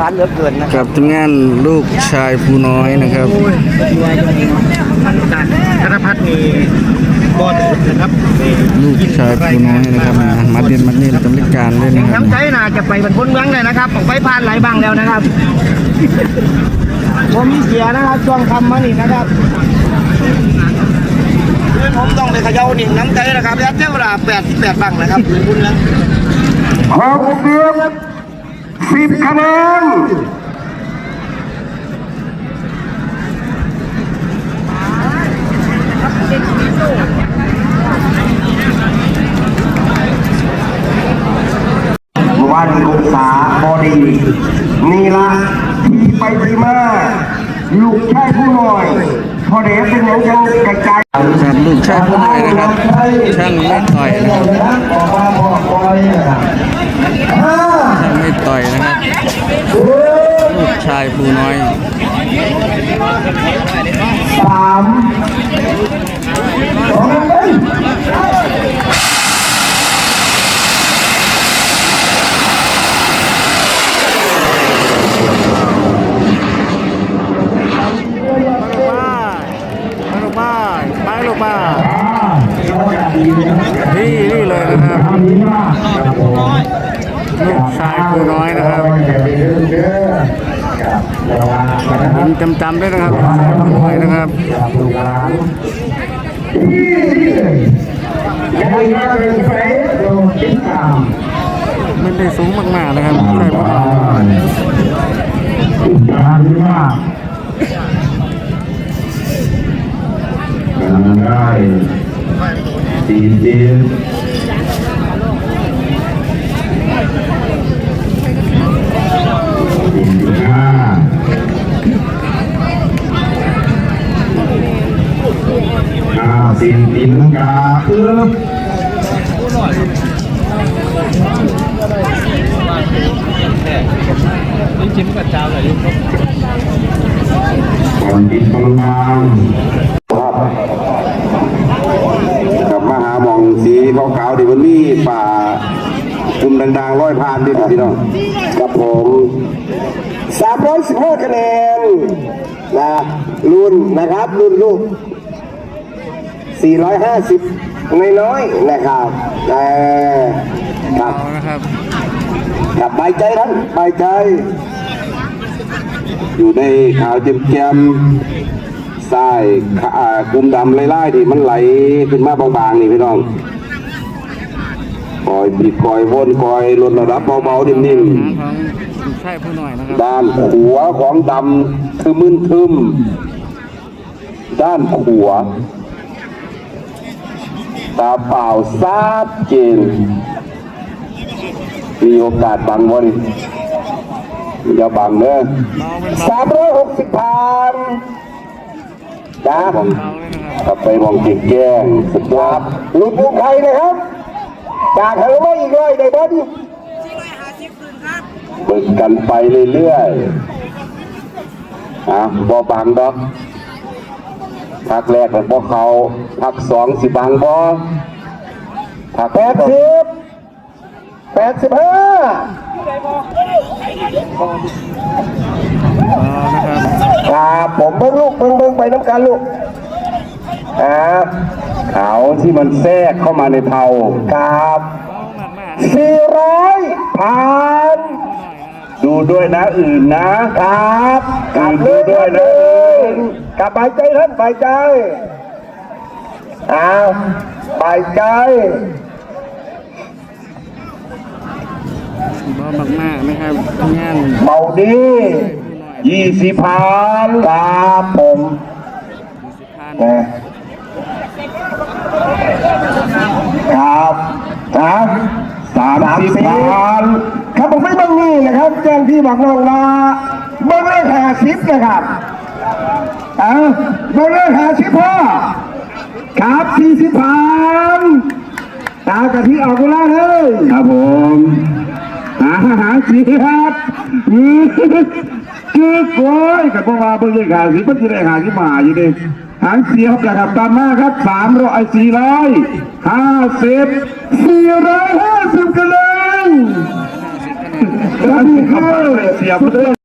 ร้านเหลือเกินนะกับทีมงานลูกชายผู้น้อยนะครับธนพัฒน์มีบอลนะครับนี่ลูกชายผู้น้อยนะครับมามาเรียนมาเรียนกำลังการด้วยนะครับน้ำใจน่าจะไปบรรพนเมืองเลยนะครับออกไปผ่านหลายบังแล้วนะครับผมมีเสียนะครับช่วงคำมานี่นะครับคือผมต้องไปเขย่าหนิงน้ำใจนะครับแล้วเจ้าเวลาแปดแปดบังนะครับบรรพนเมืองหกเดือน สิบคะแนนวันศึกษาบอดีนี่ละที่ไปที่มาลูกชายผู้น้อยพอเด็กเป็นอย่างยังกระจายครับลูกชายผู้น้อยนะครับช่างไม่ต่อยนะครับบอกว่าบอกบอยนะครับห้าช่างไม่ ต่อยนะครับลูกชายผู้น้อยสามสองหนึ่งไปลูกบ้านไปลูกบ้านนี่นี่เลยนะครับ ลูกชายผู้น้อยนะครับยิงจำๆด้วยนะครับลูกชายผู้น้อยนะครับไม่ได้สูงมากๆนะครับลูกชายผู้น้อยได้ สี่สิบสี่สิบห้าห้าสิบตีลังกาปึ๊บก่อนกินประมาณกลับมาหาหมองสีขาวๆที่มันมีป่า กลุ่มดังๆร้อยพานดิพี่น้องกับผม315คะแนนนะรุ่นนะครับรุ่นลูก450น้อยๆนะครับเออครับนะครับครับใบใจท่านใบใจ อยู่ในขาวเจียมๆทรายข่ากลุ่มดำไล่ๆที่มันไหลขึ้นมาบางๆนี่พี่น้อง คอยบิดคอยวนคอยลดระดับเบาๆนิ่มหางของลูกชายผู้น้อยนะครับๆด้านหัวของดำคือมึนทึมด้านขัวตาเปล่าซาดเจนมีโอกาสบังวะนี่อย่าบังเนอะเบาเป็นสามร้อยหกสิบพันจ้าเบาเลยนะครับกลับไปมองจิกแก้งสุดยอดลูกภูไทยนะครับ จากเธอไม่อีกเลยได้บ้านเบิกกันไปเรื่อยๆอะบอบังดอกพักแรกเป็นพวกเขาพักสองสิบังบอพักแปดสิบแปดสิบห้าเบานะครับครับผมเบิ้งลูกเบิ้งเบิ้งไปน้ำกันลูกอ่าเขาที่มันแทรกเข้ามาในเผาครับเบามากมากสี่ร้อยผ่านดูด้วยนะอื่นนะครับอื่นดูด้วยนะอื่นกลับไปใจท่านไปใจอ้าวไปใจเบามากๆนะครับงานเบาดียี่สิบพันครับผมสิบพันนะ ครับครับสามสิบพันครับผมไม่บังนี่นะครับแจ้งที่บอกน้องว่าเบิ้งเลขห้าสิบนะครับเอ่าเบิ้งเลขห้าสิบพ่อครับสี่สิบพันตากะทิออกเวลาเลยครับผมหาหาสิครับอือคือโกยกับพวกว่าเบิ้งเลขหาสิบมันจะได้หาสิบมาอยู่ดิ หางเสียบนะครับตามมาครับสามร้อยสี่ร้อยห้าสิบสี่ร้อยห้าสิบคะแนนสวัสดีครับเสียบ